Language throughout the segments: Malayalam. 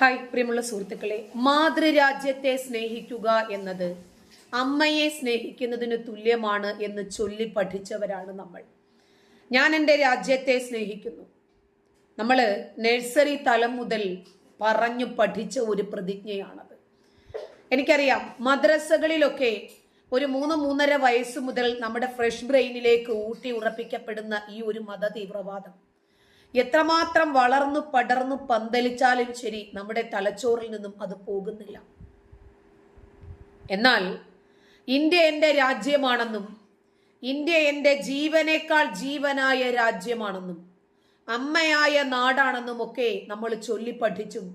ഹായ് പ്രിയമുള്ള സുഹൃത്തുക്കളെ. മാതൃരാജ്യത്തെ സ്നേഹിക്കുക എന്നത് അമ്മയെ സ്നേഹിക്കുന്നതിന് തുല്യമാണ് എന്ന് ചൊല്ലി പഠിച്ചവരാണ് നമ്മൾ. ഞാൻ എന്റെ രാജ്യത്തെ സ്നേഹിക്കുന്നു. നമ്മൾ നഴ്സറി തലം മുതൽ പറഞ്ഞു പഠിച്ച ഒരു പ്രതിജ്ഞയാണത്. എനിക്കറിയാം മദ്രസകളിലൊക്കെ ഒരു മൂന്ന് മൂന്നര വയസ്സ് മുതൽ നമ്മുടെ ഫ്രഷ് ബ്രെയിനിലേക്ക് ഊട്ടി ഉറപ്പിക്കപ്പെടുന്ന ഈ ഒരു മത തീവ്രവാദം എത്രമാത്രം വളർന്നു പടർന്നു പന്തലിച്ചാലും ശരി നമ്മുടെ തലച്ചോറിൽ നിന്നും അത് പോകുന്നില്ല. എന്നാൽ ഇന്ത്യ എന്റെ രാജ്യമാണെന്നും ഇന്ത്യ എന്റെ ജീവനേക്കാൾ ജീവനായ രാജ്യമാണെന്നും അമ്മയായ നാടാണെന്നും ഒക്കെ നമ്മൾ ചൊല്ലി പഠിച്ചും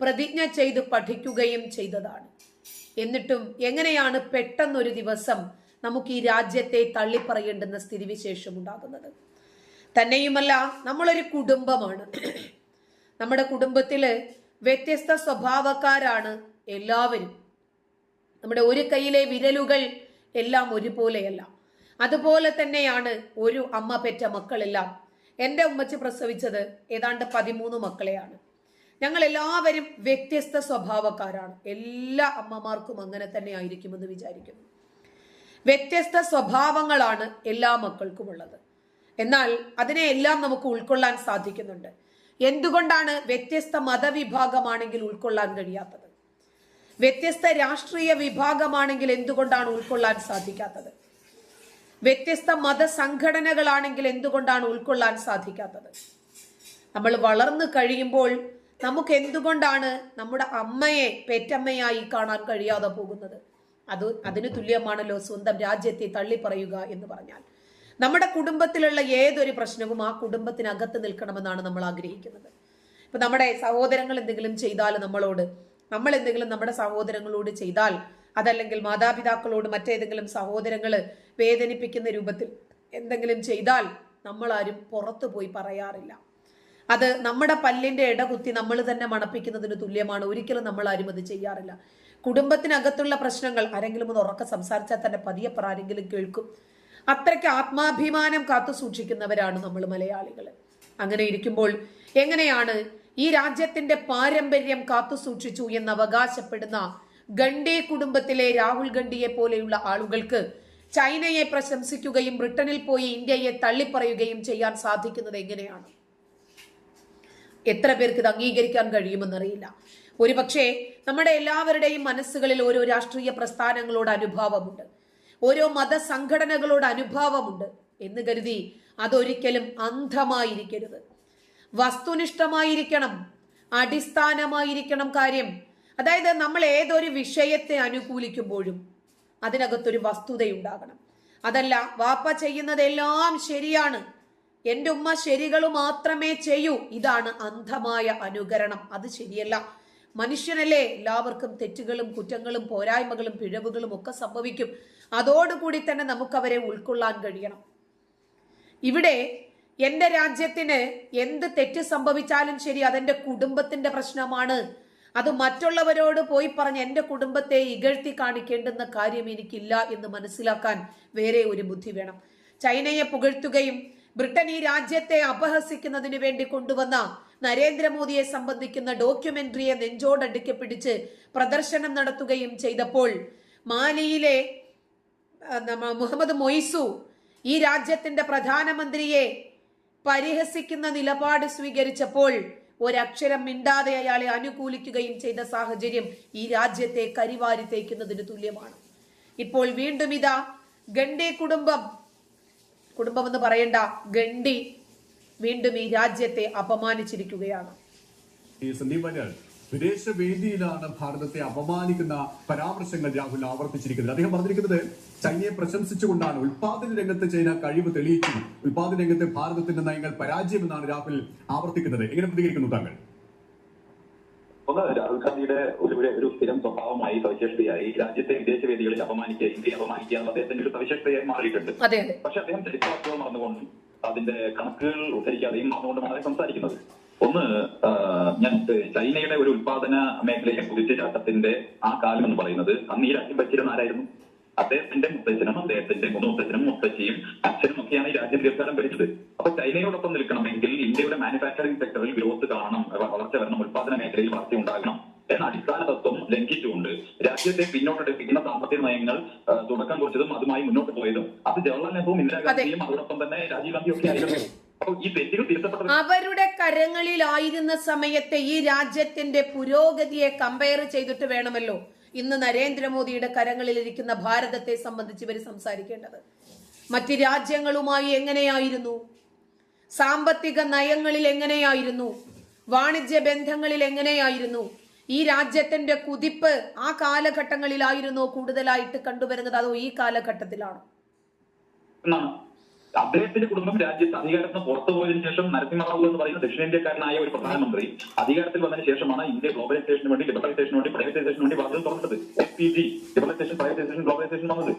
പ്രതിജ്ഞ ചെയ്ത് പഠിക്കുകയും ചെയ്തതാണ്. എന്നിട്ടും എങ്ങനെയാണ് പെട്ടെന്നൊരു ദിവസം നമുക്ക് ഈ രാജ്യത്തെ തള്ളിപ്പറയേണ്ടുന്ന സ്ഥിതിവിശേഷം ഉണ്ടാകുന്നത്? തന്നെയുമല്ല നമ്മളൊരു കുടുംബമാണ്. നമ്മുടെ കുടുംബത്തിൽ വ്യത്യസ്ത സ്വഭാവക്കാരാണ് എല്ലാവരും. നമ്മുടെ ഒരു കയ്യിലെ വിരലുകൾ എല്ലാം ഒരുപോലെയല്ല. അതുപോലെ തന്നെയാണ് ഒരു അമ്മ പെറ്റ മക്കളെല്ലാം. എന്റെ ഉമ്മച്ച് പ്രസവിച്ചത് ഏതാണ്ട് പതിമൂന്ന് മക്കളെയാണ്. ഞങ്ങൾ എല്ലാവരും വ്യത്യസ്ത സ്വഭാവക്കാരാണ്. എല്ലാ അമ്മമാർക്കും അങ്ങനെ തന്നെ ആയിരിക്കുമെന്ന് വിചാരിക്കുന്നു. വ്യത്യസ്ത സ്വഭാവങ്ങളാണ് എല്ലാ മക്കൾക്കും ഉള്ളത്. എന്നാൽ അതിനെ എല്ലാം നമുക്ക് ഉൾക്കൊള്ളാൻ സാധിക്കുന്നുണ്ട്. എന്തുകൊണ്ടാണ് വ്യത്യസ്ത മതവിഭാഗമാണെങ്കിൽ ഉൾക്കൊള്ളാൻ കഴിയാത്തത്? വ്യത്യസ്ത രാഷ്ട്രീയ വിഭാഗമാണെങ്കിൽ എന്തുകൊണ്ടാണ് ഉൾക്കൊള്ളാൻ സാധിക്കാത്തത്? വ്യത്യസ്ത മതസംഘടനകളാണെങ്കിൽ എന്തുകൊണ്ടാണ് ഉൾക്കൊള്ളാൻ സാധിക്കാത്തത്? നമ്മൾ വളർന്നു കഴിയുമ്പോൾ നമുക്ക് എന്തുകൊണ്ടാണ് നമ്മുടെ അമ്മയെ പെറ്റമ്മയായി കാണാൻ കഴിയാതെ പോകുന്നത്? അത് അതിന് തുല്യമാണല്ലോ സ്വന്തം രാജ്യത്തെ തള്ളി പറയുക എന്ന് പറഞ്ഞാൽ. നമ്മുടെ കുടുംബത്തിലുള്ള ഏതൊരു പ്രശ്നവും ആ കുടുംബത്തിനകത്ത് നിൽക്കണമെന്നാണ് നമ്മൾ ആഗ്രഹിക്കുന്നത്. ഇപ്പൊ നമ്മുടെ സഹോദരങ്ങൾ എന്തെങ്കിലും ചെയ്താൽ നമ്മളോട് നമ്മൾ എന്തെങ്കിലും നമ്മുടെ സഹോദരങ്ങളോട് ചെയ്താൽ അതല്ലെങ്കിൽ മാതാപിതാക്കളോട് മറ്റേതെങ്കിലും സഹോദരങ്ങൾ വേദനിപ്പിക്കുന്ന രൂപത്തിൽ എന്തെങ്കിലും ചെയ്താൽ നമ്മളാരും പുറത്തു പോയി പറയാറില്ല. അത് നമ്മുടെ പല്ലിന്റെ ഇടകുത്തി നമ്മൾ തന്നെ മണപ്പിക്കുന്നതിന് തുല്യമാണ്. ഒരിക്കലും നമ്മൾ ആരും അത് ചെയ്യാറില്ല. കുടുംബത്തിനകത്തുള്ള പ്രശ്നങ്ങൾ ആരെങ്കിലും ഒന്ന് ഉറക്കം സംസാരിച്ചാൽ തന്നെ പറ ആരെങ്കിലും കേൾക്കും. അത്രയ്ക്ക് ആത്മാഭിമാനം കാത്തു സൂക്ഷിക്കുന്നവരാണ് നമ്മൾ മലയാളികൾ അങ്ങനെ ഇരിക്കുമ്പോൾ എങ്ങനെയാണ് ഈ രാജ്യത്തിന്റെ പാരമ്പര്യം കാത്തു സൂക്ഷിച്ചു എന്ന് അവകാശപ്പെടുന്ന ഗണ്ഡി കുടുംബത്തിലെ രാഹുൽ ഗണ്ഡിയെ പോലെയുള്ള ആളുകൾക്ക് ചൈനയെ പ്രശംസിക്കുകയും ബ്രിട്ടനിൽ പോയി ഇന്ത്യയെ തള്ളിപ്പറയുകയും ചെയ്യാൻ സാധിക്കുന്നത് എങ്ങനെയാണ്? എത്ര പേർക്ക് ഇത് അംഗീകരിക്കാൻ കഴിയുമെന്നറിയില്ല. ഒരുപക്ഷെ നമ്മുടെ എല്ലാവരുടെയും മനസ്സുകളിൽ ഓരോ രാഷ്ട്രീയ പ്രസ്ഥാനങ്ങളോട് അനുഭാവമുണ്ട്. ഓരോ മതസംഘടനകളോട് അനുഭാവമുണ്ട് എന്ന് കരുതി അതൊരിക്കലും അന്ധമായിരിക്കരുത്. വസ്തുനിഷ്ഠമായിരിക്കണം അടിസ്ഥാനമായിരിക്കണം കാര്യം. അതായത് നമ്മൾ ഏതൊരു വിഷയത്തെ അനുകൂലിക്കുമ്പോഴും അതിനകത്തൊരു വസ്തുതയുണ്ടാകണം. അതല്ല വാപ്പ ചെയ്യുന്നതെല്ലാം ശരിയാണ്. എന്റെ ഉമ്മ ശരികൾ മാത്രമേ ചെയ്യൂ. ഇതാണ് അന്ധമായ അനുകരണം. അത് ശരിയല്ല. മനുഷ്യനല്ലേ എല്ലാവർക്കും തെറ്റുകളും കുറ്റങ്ങളും പോരായ്മകളും പിഴവുകളും ഒക്കെ സംഭവിക്കും. അതോടുകൂടി തന്നെ നമുക്കവരെ ഉൾക്കൊള്ളാൻ കഴിയണം. ഇവിടെ എന്റെ രാജ്യത്തിന് എന്ത് തെറ്റ് സംഭവിച്ചാലും ശരി അതെന്റെ കുടുംബത്തിന്റെ പ്രശ്നമാണ്. അത് മറ്റുള്ളവരോട് പോയി പറഞ്ഞ് എന്റെ കുടുംബത്തെ ഇകഴ്ത്തി കാണിക്കേണ്ടുന്ന കാര്യം എനിക്കില്ല എന്ന് മനസ്സിലാക്കാൻ വേറെ ഒരു ബുദ്ധി വേണം. ചൈനയെ പുകഴ്ത്തുകയും ബ്രിട്ടൻ ഈ രാജ്യത്തെ അപഹസിക്കുന്നതിന് വേണ്ടി കൊണ്ടുവന്ന നരേന്ദ്രമോദിയെ സംബന്ധിക്കുന്ന ഡോക്യുമെന്ററിയെ നെഞ്ചോടടുക്കി പിടിച്ച് പ്രദർശനം നടത്തുകയും ചെയ്തപ്പോൾ മാലിയിലെ മുഹമ്മദ് മൊയ്സു ഈ രാജ്യത്തിന്റെ പ്രധാനമന്ത്രിയെ പരിഹസിക്കുന്ന നിലപാട് സ്വീകരിച്ചപ്പോൾ ഒരക്ഷരം മിണ്ടാതെ അയാളെ അനുകൂലിക്കുകയും ചെയ്ത സാഹചര്യം ഈ രാജ്യത്തെ കരിവാരി തേക്കുന്നതിന് തുല്യമാണ്. ഇപ്പോൾ വീണ്ടും ഇതാ ഗണ്ടി കുടുംബം കുടുംബം എന്ന് പറയണ്ട ഗണ്ഡി വീണ്ടും ഈ രാജ്യത്തെ അപമാനിച്ചിരിക്കുകയാണ്. വിദേശ വേദിയിലാണ് ഭാരതത്തെ അപമാനിക്കുന്ന പരാമർശങ്ങൾ രാഹുൽ ആവർത്തിച്ചിരിക്കുന്നത്. അദ്ദേഹം പറഞ്ഞിരിക്കുന്നത് ചൈനയെ പ്രശംസിച്ചുകൊണ്ടാണ് ഉൽപാദന രംഗത്ത് ചൈന കഴിവ് തെളിയിച്ചു. ഉൽപാദന രംഗത്ത് ഭാരതത്തിന്റെ നയങ്ങൾ പരാജയമെന്നാണ് രാഹുൽ ആവർത്തിക്കുന്നത്. എങ്ങനെ പ്രതികരിക്കുന്നു താങ്കൾ? ഒന്ന് രാഹുൽ ഗാന്ധിയുടെ ഒരു ഒരു- സ്ഥിരം സ്വഭാവമായി സവിശേഷതയായി രാജ്യത്തെ വിദേശ വേദികളിൽ അപമാനിക്കുക ഇന്ത്യയെ അപമാനിക്കുക എന്നത് അദ്ദേഹത്തിന്റെ ഒരു സവിശേഷതയായി മാറിയിട്ടുണ്ട്. അതെ അതെ. പക്ഷെ അദ്ദേഹം ചരിത്രവാസ്തവം മറന്നുകൊണ്ടും അതിന്റെ കണക്കുകൾ ഉദ്ധരിക്കാതെയും മറന്നുകൊണ്ടുമാണ് സംസാരിക്കുന്നത്. ഒന്ന് ഞാൻ ചൈനയുടെ ഒരു ഉൽപാദന മേഖലയിലെ കുതിച്ചുചാട്ടത്തിന്റെ ആ കാലം എന്ന് പറയുന്നത് അന്ന് ഈ രാജ്യം ഭരിച്ചിരുന്ന ആരായിരുന്നു? അദ്ദേഹത്തിന്റെ മുത്തച്ഛനും അദ്ദേഹത്തിന്റെ മുത്തച്ഛനും മുത്തച്ഛയും അച്ഛനും ഒക്കെയാണ് ഈ രാജ്യം ദീർഘകാലം ഭരിച്ചത്. അപ്പൊ ചൈനയോടൊപ്പം നിൽക്കണമെങ്കിൽ ഇന്ത്യയുടെ മാനുഫാക്ചറിംഗ് സെക്ടറിൽ ഗ്രോത്ത് കാണണം വളർച്ച വരണം ഉത്പാദന മേഖലയിൽ വളർച്ച ഉണ്ടാകണം. എന്ന അടിസ്ഥാന തത്വം ലംഘിച്ചുകൊണ്ട് രാജ്യത്തെ പിന്നോട്ടെടുപ്പിക്കുന്ന സാമ്പത്തിക നയങ്ങൾ തുടക്കം കുറിച്ചതും അതുമായി മുന്നോട്ട് പോയതും അത് ജവഹർലാൽ നെഹ്റുവും ഇന്ദിരാഗാന്ധിയും അതോടൊപ്പം തന്നെ രാജീവ് ഗാന്ധിയും ഒക്കെ ആയിരുന്നു. അവരുടെ കരങ്ങളിലായിരുന്ന സമയത്തെ ഈ രാജ്യത്തിന്റെ പുരോഗതിയെ കമ്പയർ ചെയ്തിട്ട് വേണമല്ലോ ഇന്ന് നരേന്ദ്രമോദിയുടെ കരങ്ങളിലിരിക്കുന്ന ഭാരതത്തെ സംബന്ധിച്ച് ഇവർ സംസാരിക്കേണ്ടത്. മറ്റ് രാജ്യങ്ങളുമായി എങ്ങനെയായിരുന്നു? സാമ്പത്തിക നയങ്ങളിൽ എങ്ങനെയായിരുന്നു? വാണിജ്യ ബന്ധങ്ങളിൽ എങ്ങനെയായിരുന്നു? ഈ രാജ്യത്തിന്റെ കുതിപ്പ് ആ കാലഘട്ടങ്ങളിലായിരുന്നു കൂടുതലായിട്ട് കണ്ടുവരുന്നത്? അതോ ഈ കാലഘട്ടത്തിലാണോ? അദ്ദേഹത്തിന്റെ കുടുംബം രാജ്യത്ത് അധികാരത്തിന് പുറത്തു പോയതിനു ശേഷം നരസിംഹറാവു എന്ന് പറയുന്ന ദക്ഷിണേന്ത്യക്കാരനായ ഒരു പ്രധാനമന്ത്രി അധികാരത്തിൽ വന്നതിന് ശേഷമാണ് ഇന്ത്യ ഗ്ലോബലൈസേഷന് വേണ്ടി ലിബറലൈസേഷന് വേണ്ടി പ്രൈവറ്റൈസേഷന് വേണ്ടി വാതിൽ തുറന്നത് F P G liberalisation privatisation globalisation വന്നത്.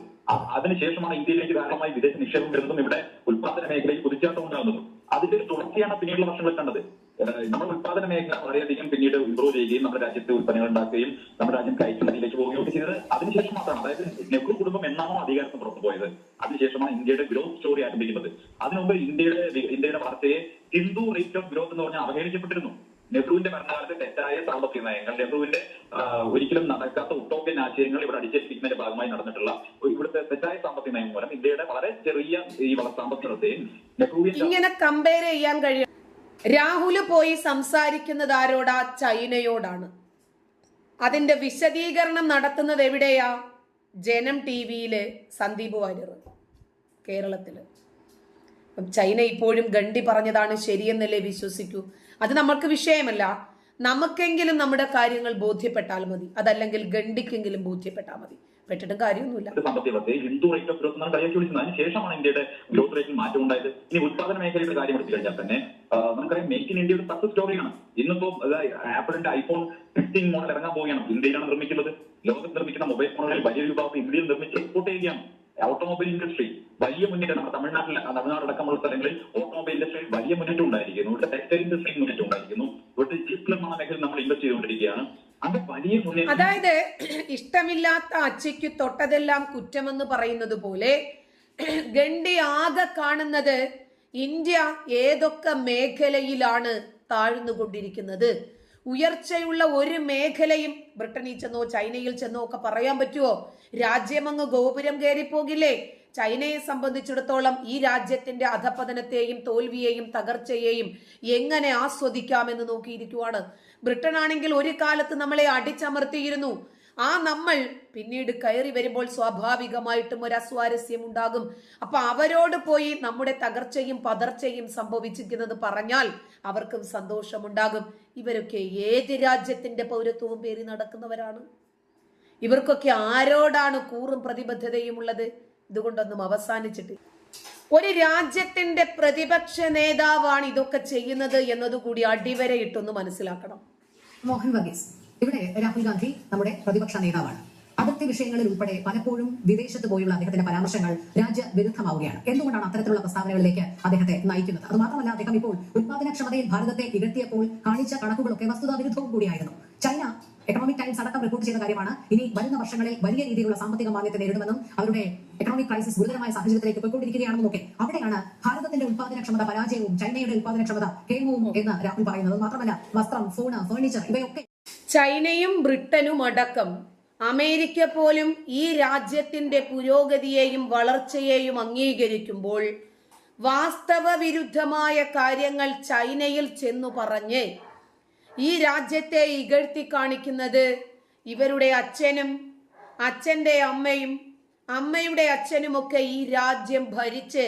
അതിനുശേഷമാണ് ഇന്ത്യയിലേക്ക് ധാരാളമായി വിദേശ നിക്ഷേപം വരുന്നതും ഇവിടെ ഉത്പാദന മേഖലയിൽ കുതിച്ചാട്ടം ഉണ്ടാകുന്നതും. അതിന്റെ തുടർച്ചയാണ് പിന്നീടുള്ള വർഷങ്ങളിൽ കണ്ടത്. നമ്മുടെ ഉത്പാദന മേഖല വളരെയധികം പിന്നീട് ഇംപ്രൂവ് ചെയ്യുകയും നമ്മുടെ രാജ്യത്തെ ഉൽപ്പന്നങ്ങൾ ഉണ്ടാക്കുകയും നമ്മുടെ രാജ്യം കയറ്റുമതിയിലേക്ക് പോവുകയും ഒക്കെ ചെയ്തത് അതിനുശേഷം മാത്രമാണ് അതായത് നെഹ്റു കുടുംബം എന്നാണോ അധികാരത്തിന് പുറത്തു പോയത്? അതിനുശേഷമാണ് ഇന്ത്യയുടെ ഗ്രോത്ത് സ്റ്റോറി ആരംഭിക്കുന്നത്. അതിനുമുമ്പ് ഇന്ത്യയുടെ ഇന്ത്യയുടെ വളർച്ചയെ ഹിന്ദു റേറ്റ് ഓഫ് ഗ്രോത്ത് എന്ന് പറഞ്ഞാൽ അവഹേളിക്കപ്പെട്ടിരുന്നു. നെഹ്റുവിന്റെ ഭരണകാലത്ത് തെറ്റായ സാമ്പത്തിക നയങ്ങൾ നെഹ്റുവിന്റെ ഒരിക്കലും നടക്കാത്ത ഒട്ടോപ്യൻ ആശയങ്ങൾ ഇവിടെ അടിച്ചേൽപ്പിക്കുന്നതിന്റെ ഭാഗമായി നടന്നിട്ടുള്ള ഇവിടുത്തെ തെറ്റായ സാമ്പത്തിക നയം മൂലം ഇന്ത്യയുടെ വളരെ ചെറിയ ഈ വള- സാമ്പത്തിക നെഹ്റുവിന്റെ ഇങ്ങനെ കമ്പയർ ചെയ്യാൻ കഴിയും. രാഹുൽ പോയി സംസാരിക്കുന്നത് ആരോടാ? ചൈനയോടാണ്. അതിന്റെ വിശദീകരണം നടത്തുന്നത് എവിടെയാ? ജനം ടി വിയിൽ സന്ദീപ് വാര്യർ കേരളത്തിൽ. ചൈന ഇപ്പോഴും ഗണ്ടി പറഞ്ഞതാണ് ശരിയെന്നല്ലേ വിശ്വസിക്കൂ? അത് നമുക്ക് വിഷയമല്ല. നമുക്കെങ്കിലും നമ്മുടെ കാര്യങ്ങൾ ബോധ്യപ്പെട്ടാൽ മതി. അതല്ലെങ്കിൽ ഗണ്ടിക്കെങ്കിലും ബോധ്യപ്പെട്ടാൽ മതി. പെട്ടിട്ടും കാര്യമൊന്നുമില്ല. സാമ്പത്തിക ശേഷമാണ് ഇന്ത്യയുടെ ഗ്രോത്ത് റേറ്റിൽ മാറ്റം ഉണ്ടായത്. ഇനി ഉത്പാദന മേഖലയുടെ കാര്യം എടുത്തു കഴിഞ്ഞാൽ തന്നെ നമുക്കറിയാം മേക്ക് ഇൻ ഇന്ത്യ ഒരു സക്സസ് സ്റ്റോറിയാണ് ഇന്നിപ്പോ ആപ്പിളിന്റെ ഐഫോൺ ഫിഫ്റ്റീൻ മോഡൽ ഇറങ്ങാൻ പോവുകയാണ്. ഇന്ത്യയിലാണ് നിർമ്മിക്കുന്നത്. ലോകത്ത് നിർമ്മിക്കുന്ന മൊബൈൽ ഫോണുകളിൽ വലിയൊരു വിഭാഗം ഇന്ത്യയിൽ നിർമ്മിച്ച് എക്സ്പോർട്ട് ചെയ്യുകയാണ്. ഓട്ടോമൊബൈൽ ഇൻഡസ്ട്രി വലിയ മുന്നേറ്റം നമ്മുടെ തമിഴ്നാട്ടിൽ തമിഴ്നാട് അടക്കമുള്ള സ്ഥലങ്ങളിൽ ഓട്ടോമൊബൈൽ ഇൻഡസ്ട്രിയിൽ വലിയ മുന്നേറ്റം ഉണ്ടായിരിക്കുന്നു. ഇവിടുത്തെ ടെക്സ്റ്റൈൽ ഇൻഡസ്ട്രിയിൽ മുന്നേറ്റം ഉണ്ടായിരിക്കുന്നു. ഇവിടുത്തെ ചിപ്പ് നിർമ്മാണ നമ്മൾ ഇൻവെസ്റ്റ് ചെയ്തുകൊണ്ടിരിക്കുകയാണ്. അതായത് ഇഷ്ടമില്ലാത്ത അച്ചയ്ക്ക് തൊട്ടതെല്ലാം കുറ്റമെന്ന് പറയുന്നത് പോലെ ഗണ്ടി ആകെ കാണുന്നത് ഇന്ത്യ ഏതൊക്കെ മേഖലയിലാണ് താഴ്ന്നുകൊണ്ടിരിക്കുന്നത്? ഉയർച്ചയുള്ള ഒരു മേഖലയും ബ്രിട്ടനിൽ ചെന്നോ ചൈനയിൽ ചെന്നോ ഒക്കെ പറയാൻ പറ്റുമോ രാജ്യമങ്ങ് ഗോപുരം കയറിപ്പോകില്ലേ? ചൈനയെ സംബന്ധിച്ചിടത്തോളം ഈ രാജ്യത്തിന്റെ അധപതനത്തെയും തോൽവിയെയും തകർച്ചയെയും എങ്ങനെ ആസ്വദിക്കാമെന്ന് നോക്കിയിരിക്കുവാണ്. ബ്രിട്ടൻ ആണെങ്കിൽ ഒരു കാലത്ത് നമ്മളെ അടിച്ചമർത്തിയിരുന്നു. ആ നമ്മൾ പിന്നീട് കയറി വരുമ്പോൾ സ്വാഭാവികമായിട്ടും ഒരു അസ്വാരസ്യം ഉണ്ടാകും. അപ്പൊ അവരോട് പോയി നമ്മുടെ തകർച്ചയും പതർച്ചയും സംഭവിച്ചിരിക്കുന്നത് പറഞ്ഞാൽ അവർക്കും സന്തോഷമുണ്ടാകും. ഇവരൊക്കെ ഏത് രാജ്യത്തിന്റെ പൗരത്വവും പേരി നടക്കുന്നവരാണ്? ഇവർക്കൊക്കെ ആരോടാണ് കൂറും പ്രതിബദ്ധതയും ഉള്ളത്? ഇതുകൊണ്ടൊന്നും അവസാനിച്ചിട്ടില്ല ഒരു രാജ്യത്തിന്റെ പ്രതിപക്ഷ നേതാവാണ് ഇതൊക്കെ ചെയ്യുന്നത് എന്നതുകൂടി അടിവരയിട്ടൊന്ന് മനസ്സിലാക്കണം. മോഹൻ വഗീസ് ഇവിടെ രാഹുൽ ഗാന്ധി നമ്മുടെ പ്രതിപക്ഷ നേതാവാണ്. അതിർത്തി വിഷയങ്ങളിൽ ഉൾപ്പെടെ പലപ്പോഴും വിദേശത്ത് പോയുള്ള അദ്ദേഹത്തിന്റെ പരാമർശങ്ങൾ രാജ്യവിരുദ്ധമാവുകയാണ്. എന്തുകൊണ്ടാണ് അത്തരത്തിലുള്ള പ്രസ്താവനകളിലേക്ക് അദ്ദേഹത്തെ നയിക്കുന്നത്? അത് മാത്രമല്ല അദ്ദേഹം ഇപ്പോൾ ഉത്പാദനക്ഷമതയിൽ ഭാരതത്തെ ഇകഴ്ത്തിയപ്പോൾ കാണിച്ച കണക്കുകളൊക്കെ വസ്തുതാ വിരുദ്ധവും കൂടിയായിരുന്നു. ചൈന എക്കണോമിക് ടൈംസ് അടക്കം റിപ്പോർട്ട് ചെയ്ത കാര്യമാണ്. ഇനി വരുന്ന വർഷങ്ങളിൽ വലിയ രീതിയിലുള്ള സാമ്പത്തിക മാന്ദ്യത്തെ നേരിടുമെന്നും അവരുടെ എക്കണോമിക് ക്രൈസിസ് ഗുരുതരമായ സാഹചര്യത്തിലേക്ക് പോയിക്കൊണ്ടിരിക്കുകയാണെന്നും ഒക്കെ അവിടെയാണ് ഭാരതത്തിന്റെ ഉത്പാദനക്ഷമത പരാജയവും ചൈനയുടെ ഉത്പാദനക്ഷമത കേമവും എന്ന് രാഹുൽ പറയുന്നത് മാത്രമല്ല വസ്ത്രം ഫോണ് ഫർണിച്ചർ ഇവയൊക്കെ ചൈനയും ബ്രിട്ടനും അടക്കം അമേരിക്ക പോലും ഈ രാജ്യത്തിന്റെ പുരോഗതിയെയും വളർച്ചയെയും അംഗീകരിക്കുമ്പോൾ വാസ്തവ വിരുദ്ധമായ കാര്യങ്ങൾ ചൈനയിൽ ചെന്നു പറഞ്ഞ് ഈ രാജ്യത്തെ ഇകഴ്ത്തി കാണിക്കുന്നത് ഇവരുടെ അച്ഛനും അച്ഛന്റെ അമ്മയും അമ്മയുടെ അച്ഛനുമൊക്കെ ഈ രാജ്യം ഭരിച്ച്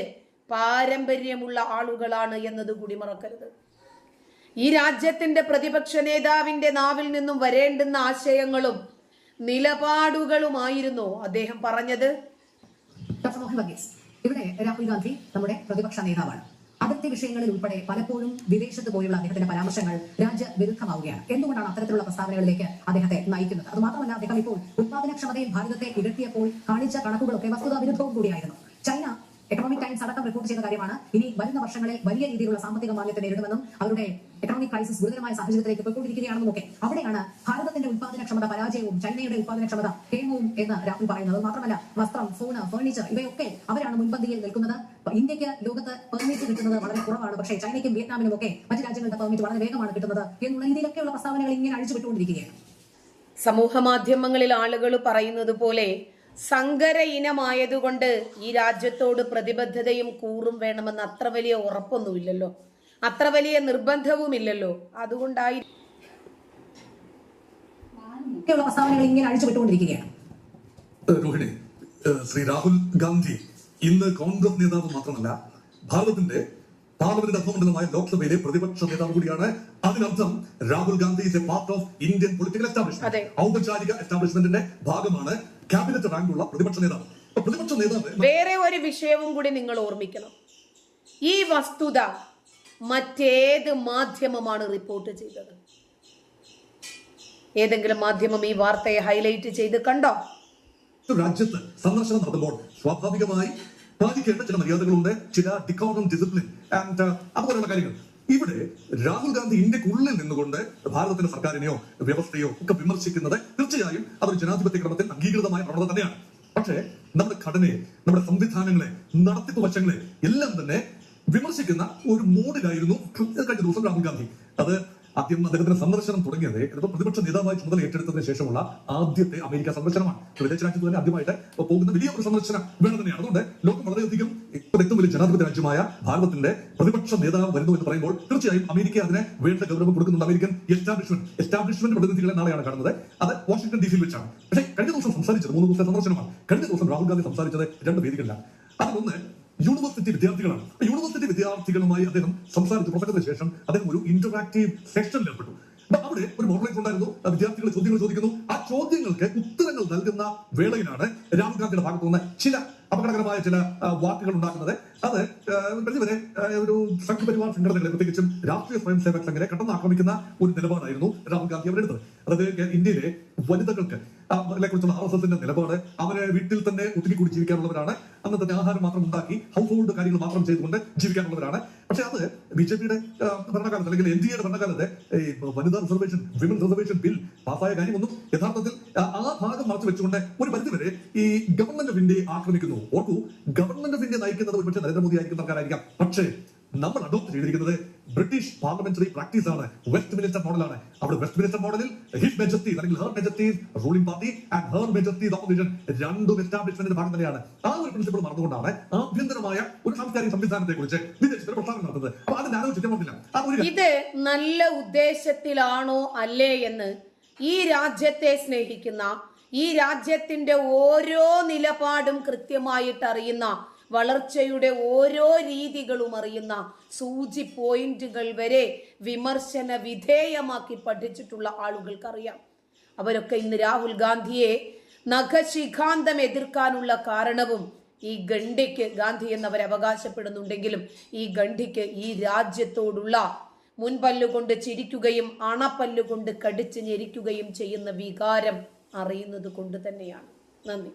പാരമ്പര്യമുള്ള ആളുകളാണ് എന്നത് കൂടി മറക്കരുത്. ഈ രാജ്യത്തിന്റെ പ്രതിപക്ഷ നേതാവിന്റെ നാവിൽ നിന്നും വരേണ്ടുന്ന ആശയങ്ങളും നിലപാടുകളുമായിരുന്നു അദ്ദേഹം പറഞ്ഞത്. ഇവിടെ രാഹുൽ ഗാന്ധി നമ്മുടെ പ്രതിപക്ഷ നേതാവാണ്. അതിർത്തി വിഷയങ്ങളിൽ ഉൾപ്പെടെ പലപ്പോഴും വിദേശത്ത് പോയുള്ള അദ്ദേഹത്തിന്റെ പരാമർശങ്ങൾ രാജ്യവിരുദ്ധമാവുകയാണ്. എന്തുകൊണ്ടാണ് അത്തരത്തിലുള്ള പ്രസ്താവനകളിലേക്ക് അദ്ദേഹത്തെ നയിക്കുന്നത്? അത് മാത്രമല്ല അദ്ദേഹം ഇപ്പോൾ ഉത്പാദനക്ഷമതയിൽ ഭാരതത്തെ ഇകഴ്ത്തിയപ്പോൾ കാണിച്ച കണക്കുകളൊക്കെ വസ്തുതാ വിരുദ്ധവും കൂടിയായിരുന്നു. ചൈന എക്കണോമിക് ടൈംസ് അടക്കം റിപ്പോർട്ട് ചെയ്ത കാര്യമാണ്. ഇനി വരുന്ന വർഷങ്ങളെ വലിയ രീതിയിലുള്ള സാമ്പത്തിക മാന്ദ്യത്തെ നേരിടുമെന്നും അവരുടെ എക്കണോമിക് ക്രൈസിസ് ഗുരുതരമായ സാഹചര്യത്തിലേക്ക് പോയിക്കൊണ്ടിരിക്കുകയാണെന്നും ഒക്കെ. അവിടെയാണ് ഭാരതത്തിന്റെ ഉത്പാദനക്ഷമത പരാജയവും ചൈനയുടെ ഉത്പാദനക്ഷമത കേമവും എന്ന് രാഹുൽ പറയുന്നത്. മാത്രമല്ല വസ്ത്രം ഫോണ് ഫർണിച്ചർ ഇവയൊക്കെ അവരാണ് മുൻപന്തിയിൽ നിൽക്കുന്നത്. ഇന്ത്യയ്ക്ക് ലോകത്ത് പെർമിറ്റ് കിട്ടുന്നത് വളരെ കുറവാണ്. പക്ഷേ ചൈനയ്ക്കും വിയറ്റ്നാമിനും ഒക്കെ മറ്റു രാജ്യങ്ങളുടെ പെർമിറ്റ് വളരെ വേഗമാണ് കിട്ടുന്നത് എന്നുള്ള രീതിയിലൊക്കെയുള്ള പ്രസ്താവനകൾ ഇങ്ങനെ അഴിച്ചുവിട്ടുകൊണ്ടിരിക്കുകയാണ്. സമൂഹ മാധ്യമങ്ങളിൽ ആളുകൾ പറയുന്നത് പോലെ സങ്കര ഇനമായതുകൊണ്ട് ഈ രാജ്യത്തോട് പ്രതിബദ്ധതയും കൂറും വേണമെന്ന് അത്ര വലിയ ഉറപ്പൊന്നുമില്ലല്ലോ. അത്ര വലിയ നിർബന്ധവുമില്ലല്ലോ. അതുകൊണ്ടായി ഇങ്ങനെ രോഹിണി ശ്രീ രാഹുൽ ഗാന്ധി ഇന്ന് കോൺഗ്രസ് നേതാവ് മാത്രമല്ല ഭാരതത്തിന്റെ പാർലമെന്റ് അംഗമണ്ഡലമായ ലോക്സഭയിലെ പ്രതിപക്ഷ നേതാവ് കൂടിയാണ്. അതിനർത്ഥം Rahul Gandhi is a part of Indian political. Establishment ഔപചാരിക എസ്റ്റാബ്ലിഷ്മെന്റിന്റെ ഭാഗമാണ്. ക്യാബിനറ്റ് റാങ്കുള്ള പ്രതിപക്ഷ നേതാവ്. പ്രതിപക്ഷ നേതാവ് വേറെ ഒരു വിഷയവും കൂടി നിങ്ങൾ ഓർമ്മിക്കണം. ഈ വസ്തുത മറ്റേത് മാധ്യമമാണ് റിപ്പോർട്ട് ചെയ്തത്. ഏതെങ്കിലും മാധ്യമം ഈ വാർത്തയെ ഹൈലൈറ്റ് ചെയ്ത് കണ്ടോ? രാജ്യത്ത് സന്ദർശനം നടത്തുമ്പോൾ സ്വാഭാവികമായി പാലിക്കേണ്ട ചില മര്യാദകളുണ്ട് ചില ഡിക്കോറം ഡിസിപ്ലിൻ ആൻഡ് അതുപോലെയുള്ള കാര്യങ്ങൾ. ഇവിടെ രാഹുൽ ഗാന്ധി ഇന്ത്യക്കുള്ളിൽ നിന്നുകൊണ്ട് ഭാരതത്തിന്റെ സർക്കാരിനെയോ വ്യവസ്ഥയോ ഒക്കെ വിമർശിക്കുന്നത് തീർച്ചയായും അതൊരു ജനാധിപത്യ ക്രമത്തിൽ അംഗീകൃതമായ പ്രവണത തന്നെയാണ്. പക്ഷേ നമ്മുടെ ഘടനയെ നമ്മുടെ സംവിധാനങ്ങളെ നടത്തിപ്പ് വശങ്ങളെ എല്ലാം തന്നെ വിമർശിക്കുന്ന ഒരു മോഡിലായിരുന്നു കഴിഞ്ഞ ദിവസം രാഹുൽ ഗാന്ധി. അത് ആദ്യം അദ്ദേഹത്തിന്റെ സന്ദർശനം തുടങ്ങിയത് ഇതിപ്പോ പ്രതിപക്ഷ നേതാവായി ചുമതല ഏറ്റെടുത്തതിന് ശേഷമുള്ള ആദ്യത്തെ അമേരിക്ക സന്ദർശനമാണ്. വിദേശ രാജ്യത്ത് തന്നെ ആദ്യമായിട്ട് പോകുന്ന വലിയ ഒരു സന്ദർശനം വേണം തന്നെയാണ്. അതുകൊണ്ട് ലോകം വളരെയധികം ഏറ്റവും വലിയ ജനാധിപത്യ രാജ്യമായ ഭാരതത്തിന്റെ പ്രതിപക്ഷ നേതാവ് വരുന്നു എന്ന് പറയുമ്പോൾ തീർച്ചയായും അമേരിക്ക അതിനെ വേണ്ട ഗൗരവം കൊടുക്കുന്നുണ്ട്. അമേരിക്കൻ എസ്റ്റാബ്ലിഷ്മെന്റ് എസ്റ്റാബ്ലിഷ്മെന്റ് പ്രതിനിധികളെ നാളെയാണ് കാണുന്നത്. അത് വാഷിംഗ്ടൺ ഡി സിയിൽ വെച്ചാണ്. പക്ഷേ കഴിഞ്ഞ ദിവസം സംസാരിച്ചത് മൂന്ന് ദിവസത്തെ സന്ദർശനമാണ്. കഴിഞ്ഞ ദിവസം രാഹുൽ ഗാന്ധി സംസാരിച്ചത് രണ്ട് വേദികളിലാണ്. അതിലൊന്ന് യൂണിവേഴ്സിറ്റി വിദ്യാർത്ഥികളാണ്. യൂണിവേഴ്സിറ്റി വിദ്യാർത്ഥികളുമായി അദ്ദേഹം സംസാരിച്ചു. പ്രസംഗത്തിന് ശേഷം അദ്ദേഹം ഒരു ഇന്ററാക്റ്റീവ് സെക്ഷനിൽ ഏർപ്പെട്ടു. അവിടെ ഒരു മോഡലേറ്റ് ഉണ്ടായിരുന്നു. വിദ്യാർത്ഥികൾ ചോദ്യങ്ങൾ ചോദിക്കുന്നു. ആ ചോദ്യങ്ങൾക്ക് ഉത്തരങ്ങൾ നൽകുന്ന വേളയിലാണ് രാഹുൽ ഗാന്ധിയുടെ ഭാഗത്തു നിന്ന് ചില അപകടകരമായ ചില വാക്കുകൾ ഉണ്ടാക്കുന്നത്. അത് വരെ ഒരു സംഘപരിവാർ സംഘടനകളെ പ്രത്യേകിച്ചും രാഷ്ട്രീയ സ്വയം സേവക സംഘനെ കടന്ന് ആക്രമിക്കുന്ന ഒരു നിലപാടായിരുന്നു രാഹുൽ ഗാന്ധി അവരെടുത്തത് അതായത് ഇന്ത്യയിലെ വനിതകൾക്ക് കുറിച്ചുള്ള ആർ എസ് എസിന്റെ നിലപാട് അവരെ വീട്ടിൽ തന്നെ ഒതുങ്ങിക്കൂടി ജീവിക്കാനുള്ളവരാണ്. അന്നത്തെ ആഹാരം മാത്രം ഉണ്ടാക്കി ഹൗസ് ഹോൾഡ് കാര്യങ്ങൾ മാത്രം ചെയ്തുകൊണ്ട് ജീവിക്കാനുള്ളവരാണ്. പക്ഷെ അത് ബി ജെ പിയുടെ ഭരണകാലത്ത് അല്ലെങ്കിൽ എൻ ഡി എയുടെ ഭരണകാലത്ത് വനിതാ റിസർവേഷൻ വിമൻ റിസർവേഷൻ ബിൽ പാസ്സായ കാര്യമൊന്നും യഥാർത്ഥത്തിൽ ആ ഭാഗം മറച്ചു വെച്ചുകൊണ്ട് ഒരു പരിധിവരെ ഈ ഗവൺമെന്റ് ഓഫ് ഇന്ത്യയെ ആക്രമിക്കുന്നു. ഓർക്കൂ ഗവൺമെന്റ് ഓഫ് ഇന്ത്യ നയിക്കുന്നത് ഒരുപക്ഷെ നരേന്ദ്രമോദി ആയിരിക്കും സർക്കാരായിരിക്കാം പക്ഷേ നമ്മൾ അഡോപ്റ്റ് ചെയ്തിരിക്കുന്നത് ബ്രിട്ടീഷ് പാർലമെന്ററി പ്രാക്ടീസ് ആണ്. വെസ്റ്റ് മിനിസ്റ്റർ മോഡലാണ് അവിടെ വെസ്റ്റ് മിനിസ്റ്റർ മോഡലിൽ ഹിസ് മെജസ്റ്റി അല്ലെങ്കിൽ her majesty ruling party and her majesty opposition രണ്ടും എസ്റ്റാബ്ലിഷ്മെന്റിന്റെ ഭാഗം തന്നെയാണ്. ആ ഒരു പ്രിൻസിപ്പിൾ മറന്നുകൊണ്ടാണ് ആഭ്യന്തരമായ ഒരു സാംസ്കാരിക സംവിധാനത്തെ കുറിച്ച് വിദേശത്തിൽ പ്രസ്താവന നടത്തുന്നത്. അപ്പൊ അതിന് ചുറ്റുമില്ല ഇത് നല്ല ഉദ്ദേശത്തിലാണോ അല്ലേ എന്ന് ഈ രാജ്യത്തെ സ്നേഹിക്കുന്ന ഈ രാജ്യത്തിന്റെ ഓരോ നിലപാടും കൃത്യമായിട്ട് അറിയുന്ന വളർച്ചയുടെ ഓരോ രീതികളും അറിയുന്ന സൂചി പോയിന്റുകൾ വരെ വിമർശന വിധേയമാക്കി പഠിച്ചിട്ടുള്ള ആളുകൾക്കറിയാം. അവരൊക്കെ ഇന്ന് രാഹുൽ ഗാന്ധിയെ നഖശിഖാന്തം എതിർക്കാനുള്ള കാരണവും ഈ ഗണ്ഡിക്ക് ഗാന്ധി എന്നവർ അവകാശപ്പെടുന്നുണ്ടെങ്കിലും ഈ ഗണ്ഡിക്ക് ഈ രാജ്യത്തോടുള്ള മുൻപല്ലുകൊണ്ട് ചിരിക്കുകയും അണപ്പല്ലുകൊണ്ട് കടിച്ച് ഞെരിക്കുകയും ചെയ്യുന്ന വികാരം അറിയുന്നത് കൊണ്ട് തന്നെയാണ്. നന്ദി.